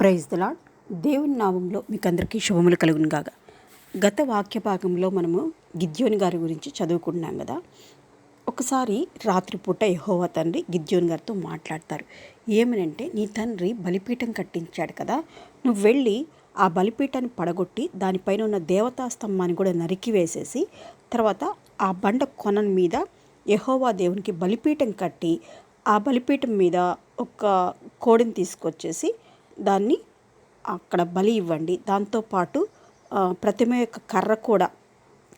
Praise the Lord దేవుని నామంలో మీకు అందరికీ శుభములు కలుగును కాగా గత వాక్య భాగంలో మనము గిద్యోని గారి గురించి చదువుకున్నాం కదా. ఒకసారి రాత్రిపూట యహోవా తండ్రి గిద్యోని గారితో మాట్లాడతారు. ఏమనంటే నీ తండ్రి బలిపీఠం కట్టించాడు కదా. నువ్వు వెళ్ళి ఆ బలిపీఠాన్ని పడగొట్టి దానిపైన ఉన్న దేవతా స్తంభాన్ని కూడా నరికి వేసేసి తర్వాత ఆ బండ కొన మీద యహోవా దేవునికి బలిపీఠం కట్టి ఆ బలిపీఠం మీద ఒక కోడిని తీసుకొచ్చేసి దాన్ని అక్కడ బలి ఇవ్వండి. దాంతోపాటు ప్రతిమ యొక్క కర్ర కూడా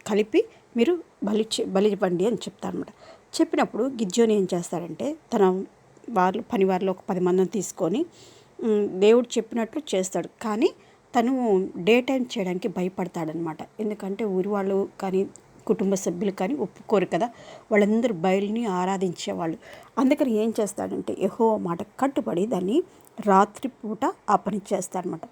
కలిపి మీరు బలి బలి ఇవ్వండి అని చెప్తారనమాట చెప్పినప్పుడు గిజ్జోని ఏం చేస్తారంటే తన వాళ్ళు పని వారిలో ఒక పది మందిని తీసుకొని దేవుడు చెప్పినట్లు చేస్తాడు. కానీ తను డే టైం చేయడానికి భయపడతాడనమాట ఎందుకంటే ఊరి వాళ్ళు కానీ కుటుంబ సభ్యులు కానీ ఒప్పుకోరు కదా. వాళ్ళందరూ బయలుని ఆరాధించేవాళ్ళు. అందుకని ఏం చేస్తాడంటే ఎహో మాట కట్టుబడి దాన్ని రాత్రిపూట ఆ పని చేస్తారనమాట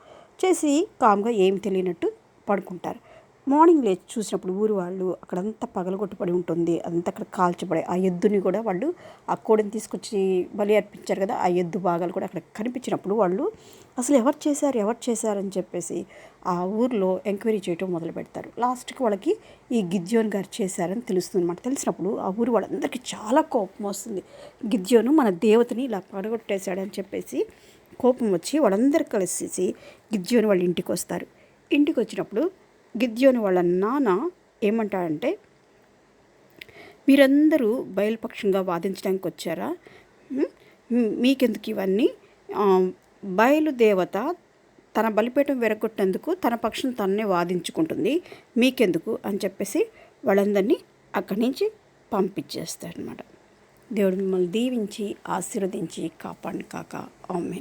చేసి కామ్గా ఏమి తెలియనట్టు పడుకుంటారు. మార్నింగ్ లేచి చూసినప్పుడు ఊరు వాళ్ళు అక్కడంతా పగలగొట్టుబడి ఉంటుంది. అదంతా అక్కడ కాల్చబడి ఆ ఎద్దుని కూడా వాళ్ళు ఆ కోడిని తీసుకొచ్చి బలి అర్పించారు కదా ఆ ఎద్దు భాగాలు కూడా అక్కడ కనిపించినప్పుడు వాళ్ళు అసలు ఎవరు చేశారు ఎవరు చేశారని చెప్పేసి ఆ ఊర్లో ఎంక్వైరీ చేయటం మొదలు పెడతారు. లాస్ట్కి వాళ్ళకి ఈ గిద్యోన్ గారు చేశారని తెలుస్తుంది అనమాట తెలిసినప్పుడు ఆ ఊరు వాళ్ళందరికీ చాలా కోపం వస్తుంది. గిద్యోను మన దేవతని ఇలా పడగొట్టేశాడని చెప్పేసి కోపం వచ్చి వాళ్ళందరూ కలిసేసి గిద్యోని వాళ్ళ ఇంటికి వస్తారు. ఇంటికి వచ్చినప్పుడు గిద్యోని వాళ్ళ నాన్న ఏమంటాడంటే మీరందరూ బయలుపక్షంగా వాదించడానికి వచ్చారా మీకెందుకు ఇవన్నీ? బయలుదేవత తన బలిపీఠం విరగొట్టేందుకు తన పక్షం తన్నే వాదించుకుంటుంది. మీకెందుకు? అని చెప్పేసి వాళ్ళందరినీ అక్కడి నుంచి పంపించేస్తారనమాట దేవుడు మిమ్మల్ని దీవించి ఆశీర్వదించి కాపాడి కాక. ఆమె